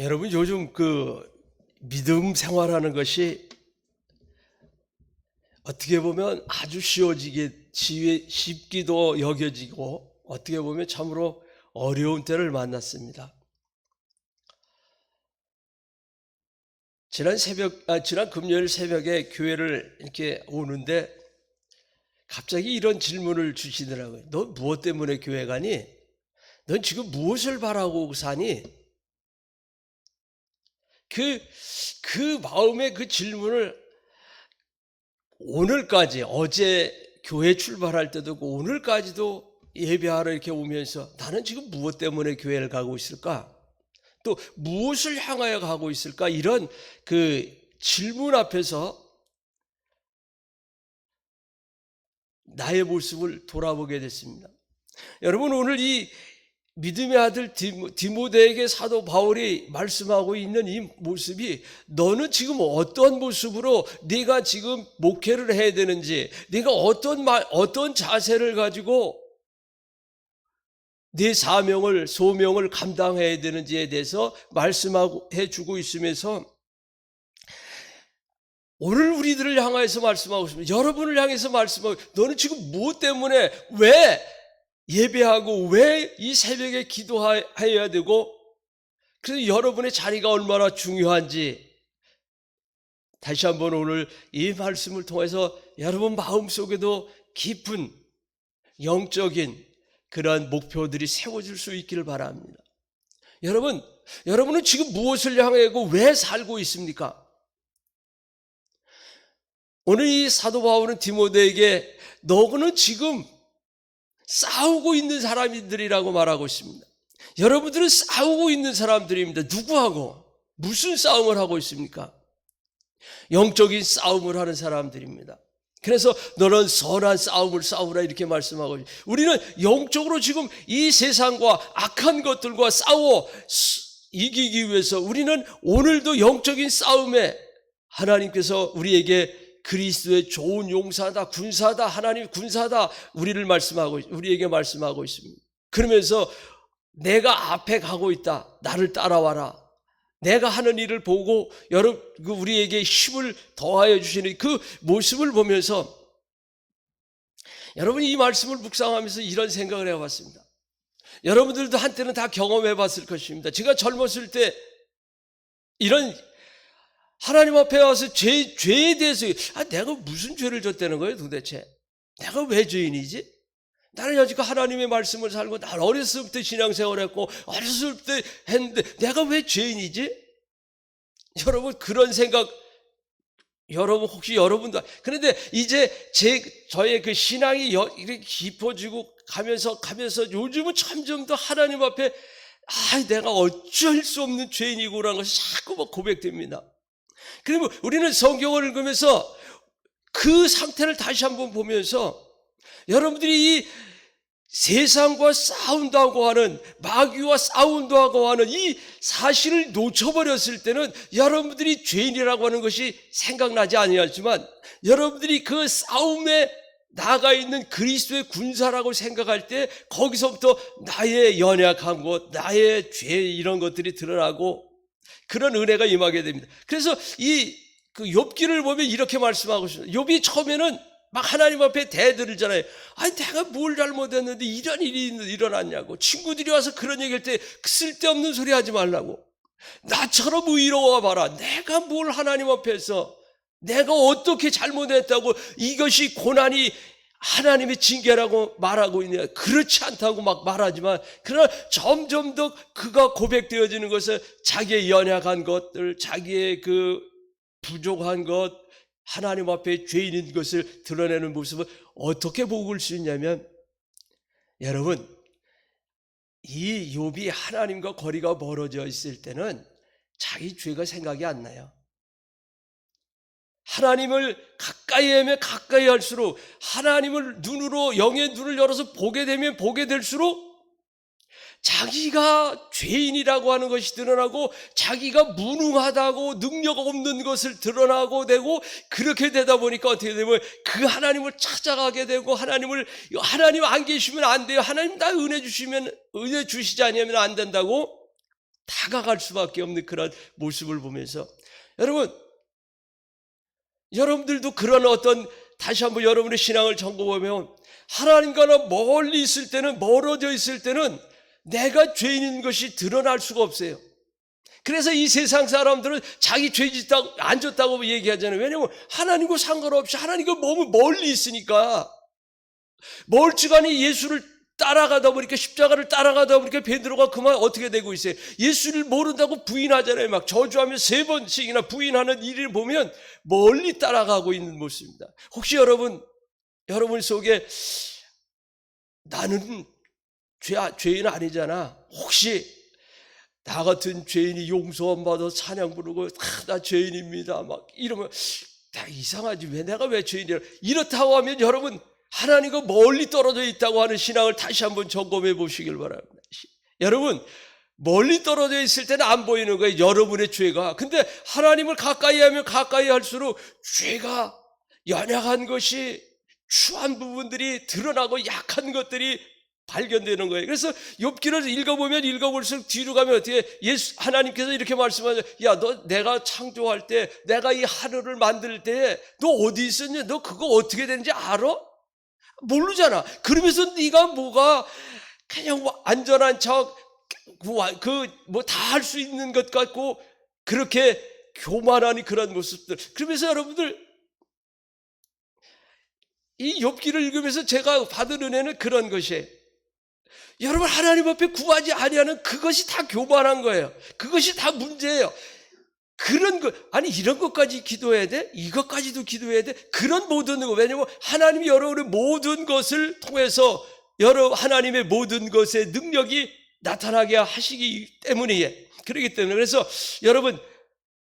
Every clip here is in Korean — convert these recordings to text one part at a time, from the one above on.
여러분 요즘 그 믿음 생활하는 것이 어떻게 보면 아주 쉬워지게 쉬- 쉽기도 여겨지고 어떻게 보면 참으로 어려운 때를 만났습니다. 지난 새벽 아, 지난 금요일 새벽에 교회를 이렇게 오는데 갑자기 이런 질문을 주시더라고요. 너 무엇 때문에 교회 가니? 넌 지금 무엇을 바라고 사니? 그, 그 마음의 그 질문을 오늘까지, 어제 교회 출발할 때도 그렇고 오늘까지도 예배하러 이렇게 오면서 나는 지금 무엇 때문에 교회를 가고 있을까? 또 무엇을 향하여 가고 있을까? 이런 그 질문 앞에서 나의 모습을 돌아보게 됐습니다. 여러분, 오늘 이 믿음의 아들 디모- 디모데에게 사도 바울이 말씀하고 있는 이 모습이 너는 지금 어떤 모습으로 네가 지금 목회를 해야 되는지, 네가 어떤 말, 어떤 자세를 가지고 네 사명을 소명을 감당해야 되는지에 대해서 말씀하고 해 주고 있으면서 오늘 우리들을 향해서 말씀하고 있습니다. 여러분을 향해서 말씀하고 너는 지금 무엇 때문에 왜 예배하고 왜 이 새벽에 기도해야 되고 그래서 여러분의 자리가 얼마나 중요한지 다시 한번 오늘 이 말씀을 통해서 여러분 마음속에도 깊은 영적인 그러한 목표들이 세워질 수 있기를 바랍니다. 여러분, 여러분은 지금 무엇을 향하고 왜 살고 있습니까? 오늘 이 사도 바울은 디모데에게 너는 지금 싸우고 있는 사람들이라고 말하고 있습니다. 여러분들은 싸우고 있는 사람들입니다. 누구하고? 무슨 싸움을 하고 있습니까? 영적인 싸움을 하는 사람들입니다. 그래서 너는 선한 싸움을 싸우라 이렇게 말씀하고 있- 우리는 영적으로 지금 이 세상과 악한 것들과 싸워 수- 이기기 위해서 우리는 오늘도 영적인 싸움에 하나님께서 우리에게 그리스도의 좋은 용사다, 군사다, 하나님 군사다 우리를 말씀하고 있- 우리에게 말씀하고 있습니다. 그러면서 내가 앞에 가고 있다. 나를 따라와라. 내가 하는 일을 보고 여러분 그 우리에게 힘을 더하여 주시는 그 모습을 보면서 여러분 이 말씀을 묵상하면서 이런 생각을 해봤습니다. 여러분들도 한때는 다 경험해 봤을 것입니다. 제가 젊었을 때 이런 하나님 앞에 와서 죄, 죄에 대해서 아, 내가 무슨 죄를 졌다는 거예요 도대체? 내가 왜 죄인이지? 나는 여지껏 하나님의 말씀을 살고 난 어렸을 때 신앙생활 했고 어렸을 때 했는데 내가 왜 죄인이지? 여러분 그런 생각 여러분 혹시 여러분도 그런데 이제 제 저의 그 신앙이 여- 이렇게 깊어지고 가면서 가면서 요즘은 점점 더 하나님 앞에 아 내가 어쩔 수 없는 죄인이고라는 것이 자꾸 막 고백됩니다. 그러면 우리는 성경을 읽으면서 그 상태를 다시 한번 보면서 여러분들이 이 세상과 싸운다고 하는 마귀와 싸운다고 하는 이 사실을 놓쳐버렸을 때는 여러분들이 죄인이라고 하는 것이 생각나지 아니하지만 여러분들이 그 싸움에 나가 있는 그리스도의 군사라고 생각할 때 거기서부터 나의 연약한 것, 나의 죄 이런 것들이 드러나고 그런 은혜가 임하게 됩니다. 그래서 이 그 욥기를 보면 이렇게 말씀하고 있습니다. 욥이 처음에는 막 하나님 앞에 대들잖아요. 아니 내가 뭘 잘못했는데 이런 일이 일어났냐고. 친구들이 와서 그런 얘기할 때 쓸데없는 소리 하지 말라고. 나처럼 의로워 봐라. 내가 뭘 하나님 앞에서 내가 어떻게 잘못했다고 이것이 고난이 하나님의 징계라고 말하고 있냐. 그렇지 않다고 막 말하지만, 그러나 점점 더 그가 고백되어지는 것은 자기의 연약한 것들, 자기의 그 부족한 것, 하나님 앞에 죄인인 것을 드러내는 모습을 어떻게 보을 수 있냐면, 여러분, 이 욥이 하나님과 거리가 멀어져 있을 때는 자기 죄가 생각이 안 나요. 하나님을 가까이 하면 가까이 할수록 하나님을 눈으로 영의 눈을 열어서 보게 되면 보게 될수록 자기가 죄인이라고 하는 것이 드러나고 자기가 무능하다고 능력 없는 것을 드러나고 되고 그렇게 되다 보니까 어떻게 되면 그 하나님을 찾아가게 되고 하나님을 하나님 안 계시면 안 돼요. 하나님 나 은혜 주시면 은혜 주시지 아니하면 안 된다고 다가갈 수밖에 없는 그런 모습을 보면서 여러분 여러분들도 그런 어떤 다시 한번 여러분의 신앙을 점검하면 하나님과는 멀리 있을 때는 멀어져 있을 때는 내가 죄인인 것이 드러날 수가 없어요. 그래서 이 세상 사람들은 자기 죄 짓다고 안 졌다고 얘기하잖아요. 왜냐하면 하나님과 상관없이 하나님과 너무 멀리 있으니까 멀찌감히 예수를 따라가다 보니까 십자가를 따라가다 보니까 베드로가 그만 어떻게 되고 있어요? 예수를 모른다고 부인하잖아요. 막 저주하며 세 번씩이나 부인하는 일을 보면 멀리 따라가고 있는 모습입니다. 혹시 여러분 여러분 속에 나는 죄, 죄인 아니잖아. 혹시 나 같은 죄인이 용서함 받아 찬양 부르고 아, 나 죄인입니다. 막 이러면 다 이상하지 왜 내가 왜 죄인이야? 이렇다고 하면 여러분 하나님과 멀리 떨어져 있다고 하는 신앙을 다시 한번 점검해 보시길 바랍니다. 여러분 멀리 떨어져 있을 때는 안 보이는 거예요. 여러분의 죄가. 근데 하나님을 가까이 하면 가까이 할수록 죄가 연약한 것이 추한 부분들이 드러나고 약한 것들이 발견되는 거예요. 그래서 욥기를 읽어보면 읽어볼수록 뒤로 가면 어떻게 예수 하나님께서 이렇게 말씀하죠. 야, 너 내가 창조할 때, 내가 이 하늘을 만들 때, 너 어디 있었냐? 너 그거 어떻게 되는지 알아? 모르잖아. 그러면서 네가 뭐가 그냥 뭐 안전한 척, 그 뭐 다 할 수 있는 것 같고 그렇게 교만한 그런 모습들. 그러면서 여러분들 이 욥기를 읽으면서 제가 받은 은혜는 그런 것이에요. 여러분 하나님 앞에 구하지 아니하는 그것이 다 교만한 거예요. 그것이 다 문제예요. 그런 거 아니 이런 것까지 기도해야 돼? 이것까지도 기도해야 돼? 그런 모든 거 왜냐면 하나님이 여러분의 모든 것을 통해서 여러 하나님의 모든 것의 능력이 나타나게 하시기 때문이에요. 그렇기 때문에 그래서 여러분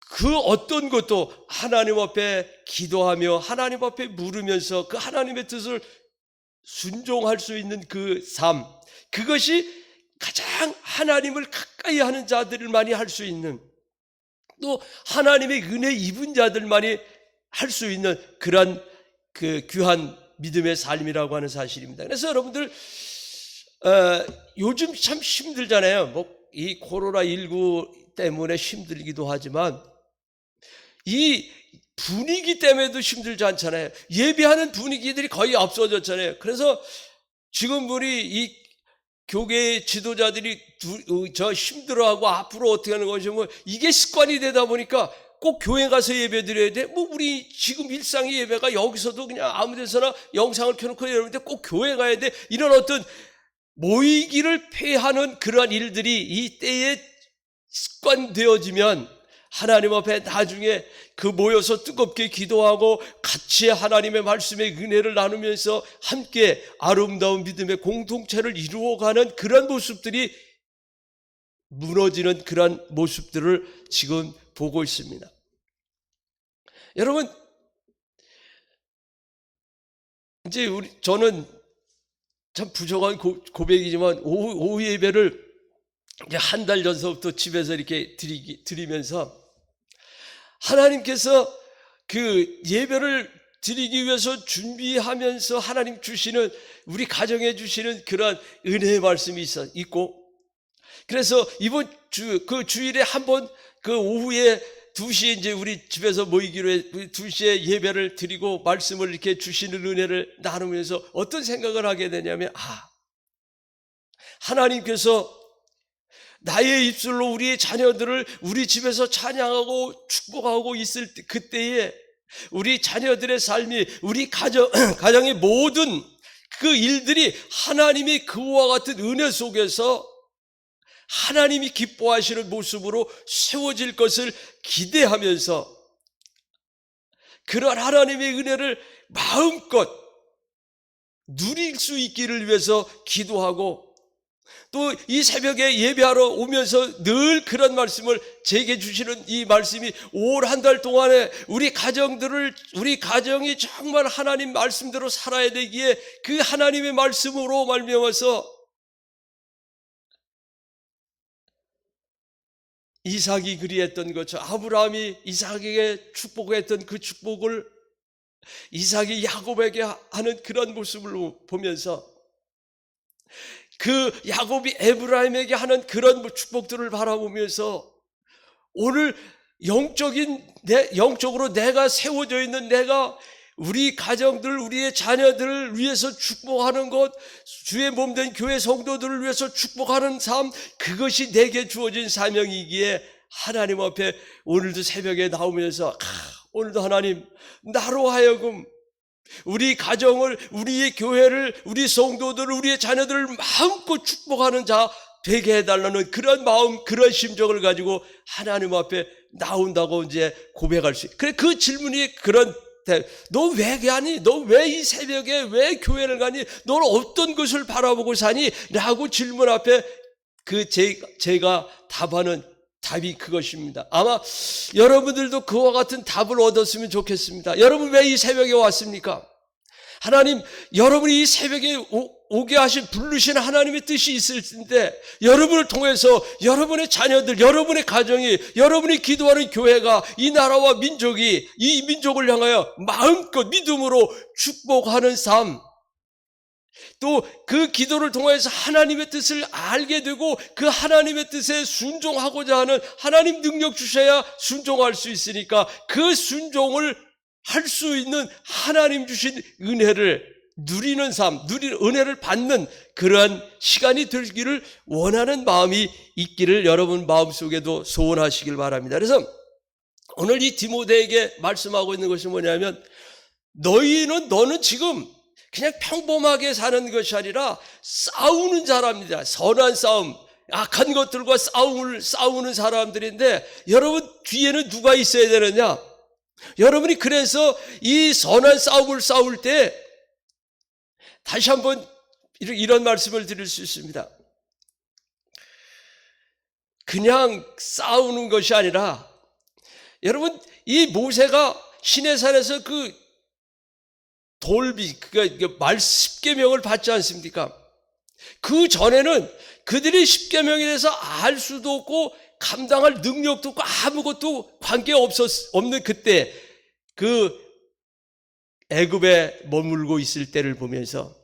그 어떤 것도 하나님 앞에 기도하며 하나님 앞에 물으면서 그 하나님의 뜻을 순종할 수 있는 그 삶, 그것이 가장 하나님을 가까이 하는 자들만이 할 수 있는 또 하나님의 은혜 입은 자들만이 할 수 있는 그러한 그 귀한 믿음의 삶이라고 하는 사실입니다. 그래서 여러분들 어, 요즘 참 힘들잖아요. 뭐 이 코로나 19 때문에 힘들기도 하지만 이 분위기 때문에도 힘들지 않잖아요. 예배하는 분위기들이 거의 없어졌잖아요. 그래서 지금 우리 이 교계 지도자들이 두, 어, 저 힘들어하고 앞으로 어떻게 하는 것이 뭐 이게 습관이 되다 보니까 꼭 교회 가서 예배 드려야 돼. 뭐 우리 지금 일상의 예배가 여기서도 그냥 아무 데서나 영상을 켜놓고 여러분들 꼭 교회 가야 돼. 이런 어떤 모이기를 폐하는 그러한 일들이 이 때에 습관되어지면 하나님 앞에 나중에 그 모여서 뜨겁게 기도하고 같이 하나님의 말씀의 은혜를 나누면서 함께 아름다운 믿음의 공동체를 이루어가는 그런 모습들이 무너지는 그런 모습들을 지금 보고 있습니다. 여러분, 이제 우리, 저는 참 부족한 고, 고백이지만 오후, 오후 예배를 한 달 전서부터 집에서 이렇게 드리기, 드리면서 하나님께서 그 예배를 드리기 위해서 준비하면서 하나님 주시는 우리 가정에 주시는 그런 은혜의 말씀이 있어 있고. 그래서 이번 주 그 주일에 한 번 그 오후에 2시에 이제 우리 집에서 모이기로 해 2시에 예배를 드리고 말씀을 이렇게 주시는 은혜를 나누면서 어떤 생각을 하게 되냐면 아 하나님께서 나의 입술로 우리의 자녀들을 우리 집에서 찬양하고 축복하고 있을 때, 그때에 우리 자녀들의 삶이 우리 가정, 가정의 모든 그 일들이 하나님의 그와 같은 은혜 속에서 하나님이 기뻐하시는 모습으로 세워질 것을 기대하면서 그런 하나님의 은혜를 마음껏 누릴 수 있기를 위해서 기도하고 또 이 새벽에 예배하러 오면서 늘 그런 말씀을 제게 주시는 이 말씀이 올한달 동안에 우리 가정들을 우리 가정이 정말 하나님 말씀대로 살아야 되기에 그 하나님의 말씀으로 말미암아서 이삭이 그리했던 것처럼 아브라함이 이삭에게 축복했던 그 축복을 이삭이 야곱에게 하는 그런 모습을 보면서 그 야곱이 에브라임에게 하는 그런 축복들을 바라보면서 오늘 영적인 내 영적으로 내가 세워져 있는 내가 우리 가정들, 우리의 자녀들을 위해서 축복하는 것, 주의 몸 된 교회 성도들을 위해서 축복하는 삶, 그것이 내게 주어진 사명이기에 하나님 앞에 오늘도 새벽에 나오면서 아, 오늘도 하나님 나로 하여금 우리 가정을, 우리의 교회를, 우리 성도들을, 우리의 자녀들을 마음껏 축복하는 자 되게 해달라는 그런 마음, 그런 심정을 가지고 하나님 앞에 나온다고 이제 고백할 수. 그래 그 질문이 그런 너왜 가니? 너 왜 이 새벽에 왜 교회를 가니? 너는 어떤 것을 바라보고 사니? 라고 질문 앞에 그 제, 제가 답하는 답이 그것입니다. 아마 여러분들도 그와 같은 답을 얻었으면 좋겠습니다. 여러분 왜 이 새벽에 왔습니까? 하나님, 여러분이 이 새벽에 오, 게 하신, 부르신 하나님의 뜻이 있을 텐데, 여러분을 통해서 여러분의 자녀들, 여러분의 가정이, 여러분이 기도하는 교회가 이 나라와 민족이 이 민족을 향하여 마음껏 믿음으로 축복하는 삶, 또 그 기도를 통해서 하나님의 뜻을 알게 되고 그 하나님의 뜻에 순종하고자 하는 하나님 능력 주셔야 순종할 수 있으니까 그 순종을 할 수 있는 하나님 주신 은혜를 누리는 삶, 누리는 은혜를 받는 그러한 시간이 들기를 원하는 마음이 있기를 여러분 마음속에도 소원하시길 바랍니다. 그래서 오늘 이 디모데에게 말씀하고 있는 것이 뭐냐면 너희는 너는 지금 그냥 평범하게 사는 것이 아니라 싸우는 사람입니다. 선한 싸움, 악한 것들과 싸움을 싸우는 사람들인데 여러분 뒤에는 누가 있어야 되느냐? 여러분이 그래서 이 선한 싸움을 싸울 때 다시 한번 이런 말씀을 드릴 수 있습니다. 그냥 싸우는 것이 아니라 여러분 이 모세가 시내산에서 그 돌비 그러니까 말 십계명을 받지 않습니까? 그 전에는 그들이 십계명에 대해서 알 수도 없고 감당할 능력도 없고 아무것도 관계 없었 없는 그때 그 애굽에 머물고 있을 때를 보면서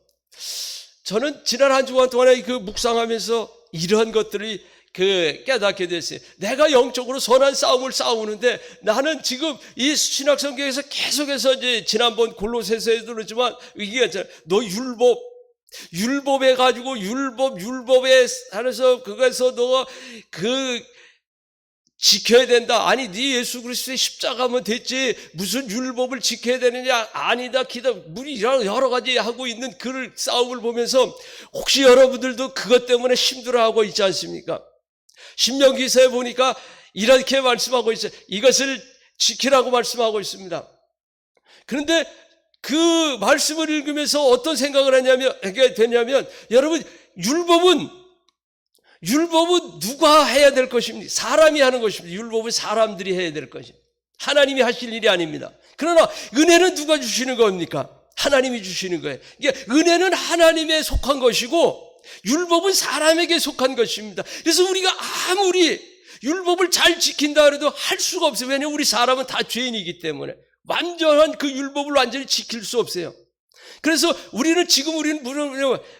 저는 지난 한 주간 동안에 그 묵상하면서 이러한 것들이 그 깨닫게 됐어요. 내가 영적으로 선한 싸움을 싸우는데 나는 지금 이 신학 성경에서 계속해서 이제 지난번 골로새서에도 그렇지만 이게 너 율법 율법에 가지고 율법 율법에 하면서 그거에서 너가 그 지켜야 된다. 아니, 네 예수 그리스도의 십자가면 됐지. 무슨 율법을 지켜야 되느냐? 아니다. 기다. 우리 여러 가지 하고 있는 그 싸움을 보면서 혹시 여러분들도 그것 때문에 힘들어하고 있지 않습니까? 신명기서에 보니까 이렇게 말씀하고 있어요. 이것을 지키라고 말씀하고 있습니다. 그런데 그 말씀을 읽으면서 어떤 생각을 하냐면, 하게 되냐면, 여러분, 율법은 율법은 누가 해야 될 것입니까? 사람이 하는 것입니다. 율법은 사람들이 해야 될 것입니다. 하나님이 하실 일이 아닙니다. 그러나 은혜는 누가 주시는 겁니까? 하나님이 주시는 거예요. 이게 은혜는 하나님에 속한 것이고 율법은 사람에게 속한 것입니다. 그래서 우리가 아무리 율법을 잘 지킨다 해도 할 수가 없어요. 왜냐하면 우리 사람은 다 죄인이기 때문에 완전한 그 율법을 완전히 지킬 수 없어요. 그래서 우리는 지금 우리는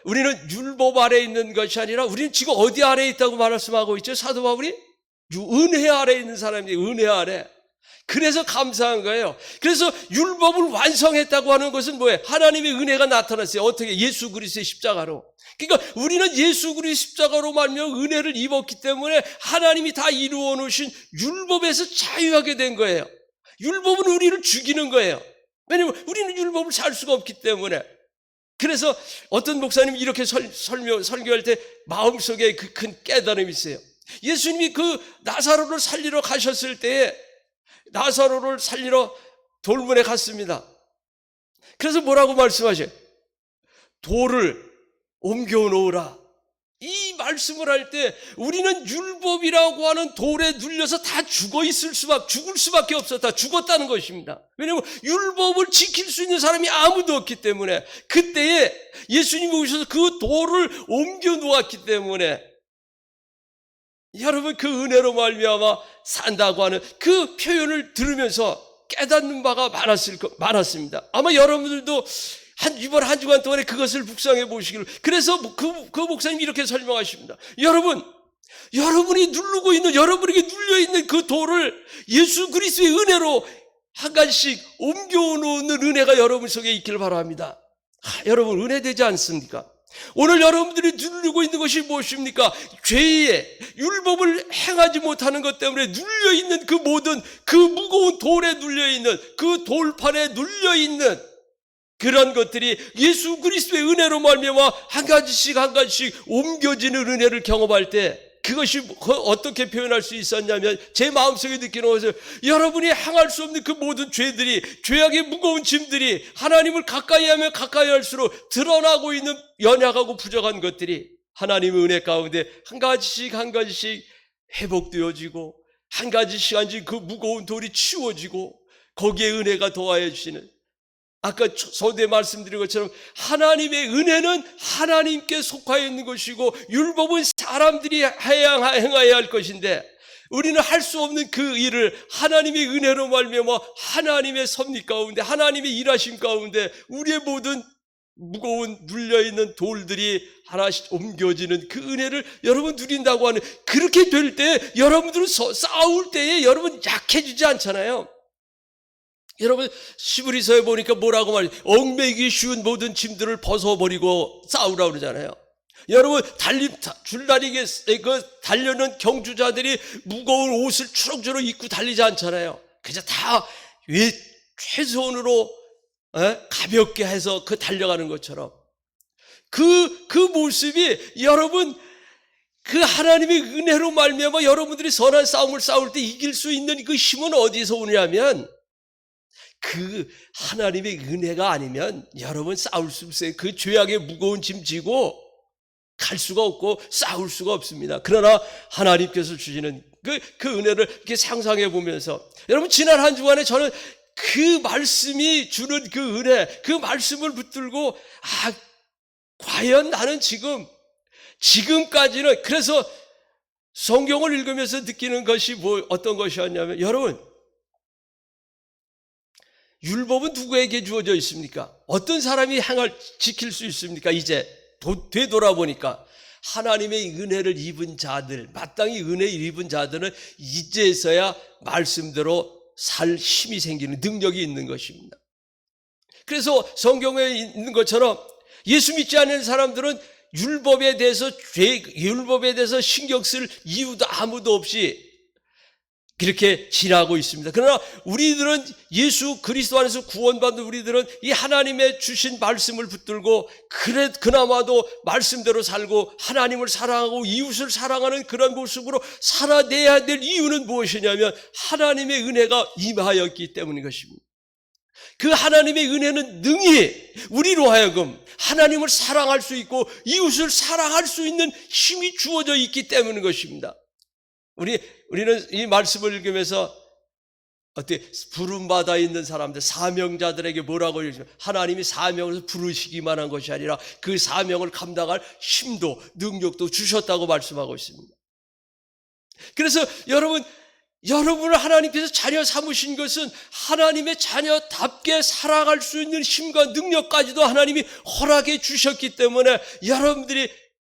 우리는 율법 아래에 있는 것이 아니라 우리는 지금 어디 아래에 있다고 말씀하고 있죠? 사도 바울이 은혜 아래에 있는 사람이 은혜 아래. 그래서 감사한 거예요. 그래서 율법을 완성했다고 하는 것은 뭐예요? 하나님의 은혜가 나타났어요. 어떻게? 예수 그리스도의 십자가로. 그러니까 우리는 예수 그리스도의 십자가로 말며 은혜를 입었기 때문에 하나님이 다 이루어 놓으신 율법에서 자유하게 된 거예요. 율법은 우리를 죽이는 거예요. 왜냐면 우리는 율법을 살 수가 없기 때문에. 그래서 어떤 목사님이 이렇게 설, 설명, 설교할 때 마음속에 그 큰 깨달음이 있어요. 예수님이 그 나사로를 살리러 가셨을 때에 나사로를 살리러 돌문에 갔습니다. 그래서 뭐라고 말씀하셔요? 돌을 옮겨 놓으라. 이 말씀을 할 때 우리는 율법이라고 하는 돌에 눌려서 다 죽어 있을 수밖에 죽을 수밖에 없었다. 죽었다는 것입니다. 왜냐하면 율법을 지킬 수 있는 사람이 아무도 없기 때문에 그때에 예수님이 오셔서 그 돌을 옮겨 놓았기 때문에 여러분 그 은혜로 말미암아 산다고 하는 그 표현을 들으면서 깨닫는 바가 많았을 것 많았습니다. 아마 여러분들도 한, 이번 한 주간 동안에 그것을 묵상해 보시기를. 그래서 그, 그 목사님이 이렇게 설명하십니다. 여러분, 여러분이 누르고 있는, 여러분에게 눌려 있는 그 돌을 예수 그리스도의 은혜로 한 가지씩 옮겨 놓는 은혜가 여러분 속에 있기를 바랍니다. 아, 여러분, 은혜 되지 않습니까? 오늘 여러분들이 누르고 있는 것이 무엇입니까? 죄의 율법을 행하지 못하는 것 때문에 눌려 있는 그 모든 그 무거운 돌에 눌려 있는 그 돌판에 눌려 있는 그런 것들이 예수 그리스도의 은혜로 말미암아 한 가지씩 한 가지씩 옮겨지는 은혜를 경험할 때 그것이 그 어떻게 표현할 수 있었냐면 제 마음속에 느끼는 것은 여러분이 행할 수 없는 그 모든 죄들이 죄악의 무거운 짐들이 하나님을 가까이 하면 가까이 할수록 드러나고 있는 연약하고 부족한 것들이 하나님의 은혜 가운데 한 가지씩 한 가지씩 회복되어지고 한 가지씩 한 가지 그 무거운 돌이 치워지고 거기에 은혜가 더하여 주시는 아까 서두에 말씀드린 것처럼 하나님의 은혜는 하나님께 속하여 있는 것이고 율법은 사람들이 해야 행해야 할 것인데 우리는 할 수 없는 그 일을 하나님의 은혜로 말미암아 하나님의 섭리 가운데 하나님의 일하심 가운데 우리의 모든 무거운 눌려 있는 돌들이 하나씩 옮겨지는 그 은혜를 여러분 누린다고 하는 그렇게 될 때 여러분들은 싸울 때에 여러분 약해지지 않잖아요. 여러분 시브리서에 보니까 뭐라고 말해 얽매기 쉬운 모든 짐들을 벗어버리고 싸우라 그러잖아요. 여러분 달림 줄다리게 그 달려는 경주자들이 무거운 옷을 추럭추럭 입고 달리지 않잖아요. 그저 다 왜 최소한으로 에? 가볍게 해서 그 달려가는 것처럼 그그 모습이 여러분 그 하나님의 은혜로 말미암아 여러분들이 선한 싸움을 싸울 때 이길 수 있는 그 힘은 어디서 오냐면 그 하나님의 은혜가 아니면 여러분 싸울 수 없어요. 그 죄악의 무거운 짐 지고 갈 수가 없고 싸울 수가 없습니다. 그러나 하나님께서 주시는 그, 그 은혜를 이렇게 상상해 보면서 여러분 지난 한 주간에 저는 그 말씀이 주는 그 은혜, 그 말씀을 붙들고 아 과연 나는 지금 지금까지는 그래서 성경을 읽으면서 느끼는 것이 뭐 어떤 것이었냐면 여러분 율법은 누구에게 주어져 있습니까? 어떤 사람이 행할 지킬 수 있습니까? 이제 도, 되돌아보니까 하나님의 은혜를 입은 자들, 마땅히 은혜를 입은 자들은 이제서야 말씀대로 살 힘이 생기는 능력이 있는 것입니다. 그래서 성경에 있는 것처럼 예수 믿지 않는 사람들은 율법에 대해서 죄, 율법에 대해서 신경 쓸 이유도 아무도 없이 그렇게 지나고 있습니다. 그러나 우리들은 예수 그리스도 안에서 구원받는 우리들은 이 하나님의 주신 말씀을 붙들고 그래 그나마도 말씀대로 살고 하나님을 사랑하고 이웃을 사랑하는 그런 모습으로 살아내야 될 이유는 무엇이냐면 하나님의 은혜가 임하였기 때문인 것입니다. 그 하나님의 은혜는 능히 우리로 하여금 하나님을 사랑할 수 있고 이웃을 사랑할 수 있는 힘이 주어져 있기 때문인 것입니다. 우리 우리는 이 말씀을 읽으면서 어떻게 부름 받아 있는 사람들 사명자들에게 뭐라고 얘기죠? 하나님이 사명을 부르시기만 한 것이 아니라 그 사명을 감당할 힘도 능력도 주셨다고 말씀하고 있습니다. 그래서 여러분 여러분을 하나님께서 자녀 삼으신 것은 하나님의 자녀답게 살아갈 수 있는 힘과 능력까지도 하나님이 허락해 주셨기 때문에 여러분들이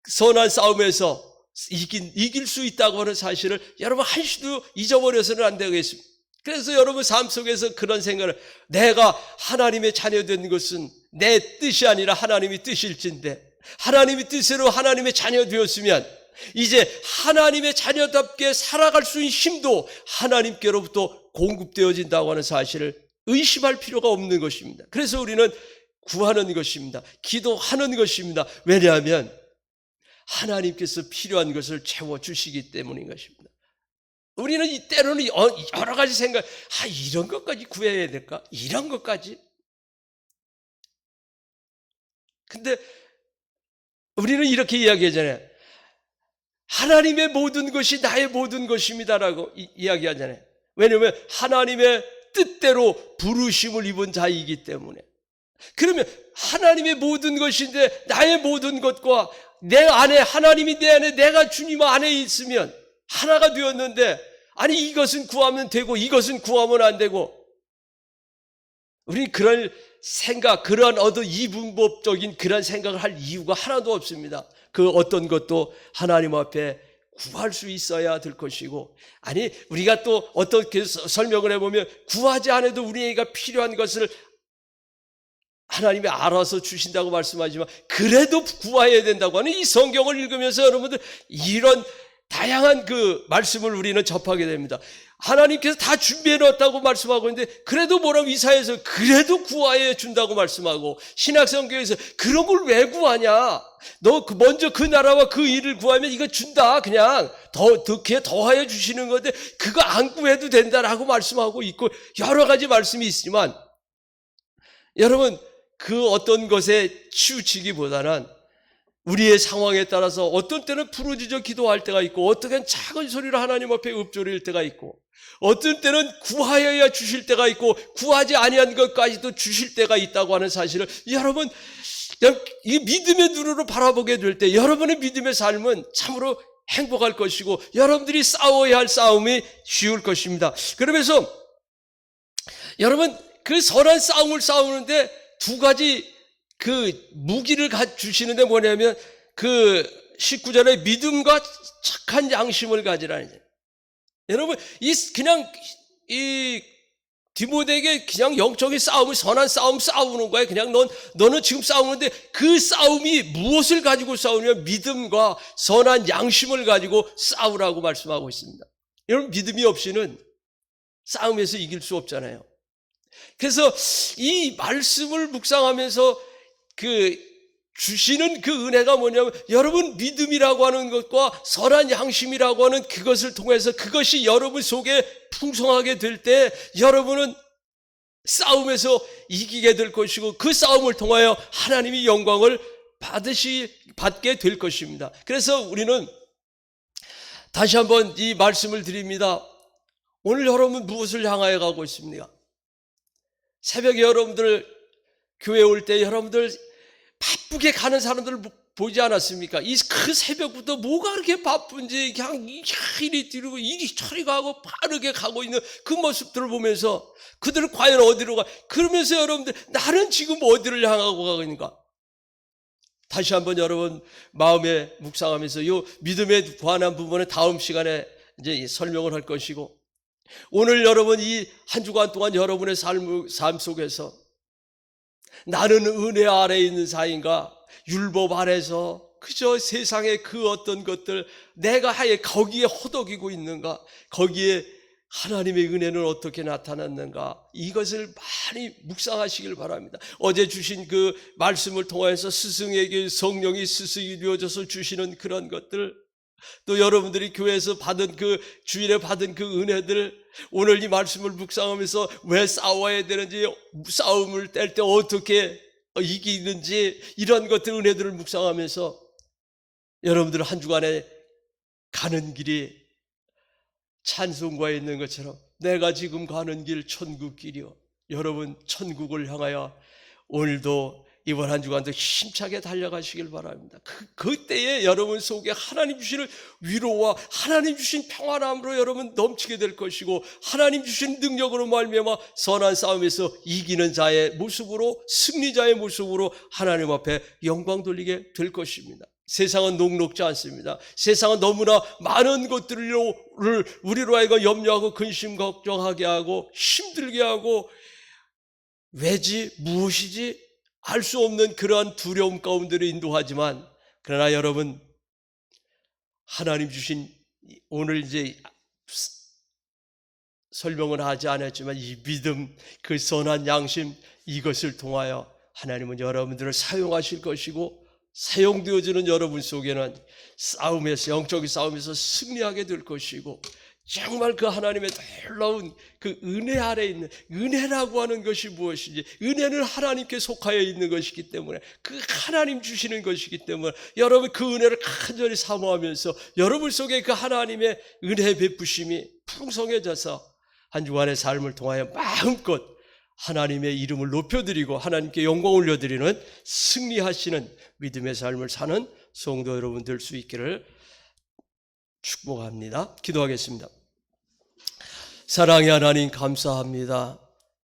선한 싸움에서 이긴, 이길 수 있다고 하는 사실을 여러분 한시도 잊어버려서는 안 되겠습니다. 그래서 여러분 삶 속에서 그런 생각을 내가 하나님의 자녀 된 것은 내 뜻이 아니라 하나님의 뜻일진데 하나님의 뜻으로 하나님의 자녀 되었으면 이제 하나님의 자녀답게 살아갈 수 있는 힘도 하나님께로부터 공급되어진다고 하는 사실을 의심할 필요가 없는 것입니다. 그래서 우리는 구하는 것입니다. 기도하는 것입니다. 왜냐하면 하나님께서 필요한 것을 채워주시기 때문인 것입니다. 우리는 이 때로는 여러 가지 생각, 아, 이런 것까지 구해야 될까? 이런 것까지? 근데 우리는 이렇게 이야기하잖아요. 하나님의 모든 것이 나의 모든 것입니다라고 이야기하잖아요. 왜냐하면 하나님의 뜻대로 부르심을 입은 자이기 때문에. 그러면 하나님의 모든 것인데 나의 모든 것과 내 안에 하나님이 내 안에 내가 주님 안에 있으면 하나가 되었는데 아니 이것은 구하면 되고 이것은 구하면 안 되고 우리 그럴 생각, 그러한 어떤 이분법적인 그런 생각을 할 이유가 하나도 없습니다. 그 어떤 것도 하나님 앞에 구할 수 있어야 될 것이고, 아니, 우리가 또 어떻게 서- 설명을 해보면, 구하지 않아도 우리가 필요한 것을 하나님이 알아서 주신다고 말씀하지만, 그래도 구해야 된다고 하는 이 성경을 읽으면서 여러분들 이런 다양한 그 말씀을 우리는 접하게 됩니다. 하나님께서 다 준비해 놓았다고 말씀하고 있는데 그래도 뭐라고 이사에서 그래도 구하여 준다고 말씀하고 신약성경에서 그런 걸 왜 구하냐? 너그 먼저 그 나라와 그 일을 구하면 이거 준다. 그냥 더 덕해 더하여 주시는 건데 그거 안 구해도 된다라고 말씀하고 있고 여러 가지 말씀이 있지만 여러분 그 어떤 것에 치우치기보다는 우리의 상황에 따라서 어떤 때는 부르짖어 기도할 때가 있고 어떤 때는 작은 소리로 하나님 앞에 읊조릴 때가 있고 어떤 때는 구하여야 주실 때가 있고 구하지 아니한 것까지도 주실 때가 있다고 하는 사실을 여러분 이 믿음의 눈으로 바라보게 될 때 여러분의 믿음의 삶은 참으로 행복할 것이고 여러분들이 싸워야 할 싸움이 쉬울 것입니다. 그러면서 여러분 그 선한 싸움을 싸우는데 두 가지 그 무기를 가 주시는데 뭐냐면 그 19절에 믿음과 착한 양심을 가지라는 거예요. 여러분 이 그냥 이 디모데에게 그냥 영적인 싸움을 선한 싸움 싸우는 거야. 그냥 넌 너는 지금 싸우는데 그 싸움이 무엇을 가지고 싸우냐면 믿음과 선한 양심을 가지고 싸우라고 말씀하고 있습니다. 여러분 믿음이 없이는 싸움에서 이길 수 없잖아요. 그래서 이 말씀을 묵상하면서 그 주시는 그 은혜가 뭐냐면 여러분 믿음이라고 하는 것과 선한 양심이라고 하는 그것을 통해서 그것이 여러분 속에 풍성하게 될 때 여러분은 싸움에서 이기게 될 것이고 그 싸움을 통하여 하나님이 영광을 받으시 받게 될 것입니다. 그래서 우리는 다시 한번 이 말씀을 드립니다. 오늘 여러분 무엇을 향하여 가고 있습니까? 새벽에 여러분들 교회 올 때 여러분들 바쁘게 가는 사람들을 보지 않았습니까? 이 그 새벽부터 뭐가 그렇게 바쁜지 그냥 이리 뒤로 이리 저리 가고 빠르게 가고 있는 그 모습들을 보면서 그들은 과연 어디로 가? 그러면서 여러분들 나는 지금 어디를 향하고 가고 있는가? 다시 한번 여러분 마음에 묵상하면서 요 믿음에 관한 부분은 다음 시간에 이제 설명을 할 것이고 오늘 여러분 이 한 주간 동안 여러분의 삶, 삶 속에서 나는 은혜 아래에 있는 사인가? 율법 아래서 그저 세상의 그 어떤 것들 내가 하에 거기에 허덕이고 있는가? 거기에 하나님의 은혜는 어떻게 나타났는가? 이것을 많이 묵상하시길 바랍니다. 어제 주신 그 말씀을 통해서 스승에게 성령이 스승이 되어져서 주시는 그런 것들 또 여러분들이 교회에서 받은 그 주일에 받은 그 은혜들 오늘 이 말씀을 묵상하면서 왜 싸워야 되는지 싸움을 뗄 때 어떻게 이기는지 이런 것들 은혜들을 묵상하면서 여러분들 한 주간에 가는 길이 찬송과에 있는 것처럼 내가 지금 가는 길 천국 길이요. 여러분 천국을 향하여 오늘도 이번 한 주간도 힘차게 달려가시길 바랍니다. 그, 그때에 여러분 속에 하나님 주시는 위로와 하나님 주신 평안함으로 여러분 넘치게 될 것이고 하나님 주신 능력으로 말미암아 선한 싸움에서 이기는 자의 모습으로 승리자의 모습으로 하나님 앞에 영광 돌리게 될 것입니다. 세상은 녹록지 않습니다. 세상은 너무나 많은 것들을 우리로 하여금 염려하고 근심 걱정하게 하고 힘들게 하고 왜지 무엇이지 알 수 없는 그러한 두려움 가운데로 인도하지만 그러나 여러분 하나님 주신 오늘 이제 설명을 하지 않았지만 이 믿음 그 선한 양심 이것을 통하여 하나님은 여러분들을 사용하실 것이고 사용되어지는 여러분 속에는 싸움에서 영적인 싸움에서 승리하게 될 것이고 정말 그 하나님의 놀라운 그 은혜 아래 있는 은혜라고 하는 것이 무엇인지? 은혜는 하나님께 속하여 있는 것이기 때문에 그 하나님 주시는 것이기 때문에 여러분 그 은혜를 간절히 사모하면서 여러분 속에 그 하나님의 은혜 베푸심이 풍성해져서 한 주간의 삶을 통하여 마음껏 하나님의 이름을 높여드리고 하나님께 영광 올려드리는 승리하시는 믿음의 삶을 사는 성도 여러분 될 수 있기를 축복합니다. 기도하겠습니다. 사랑의 하나님 감사합니다.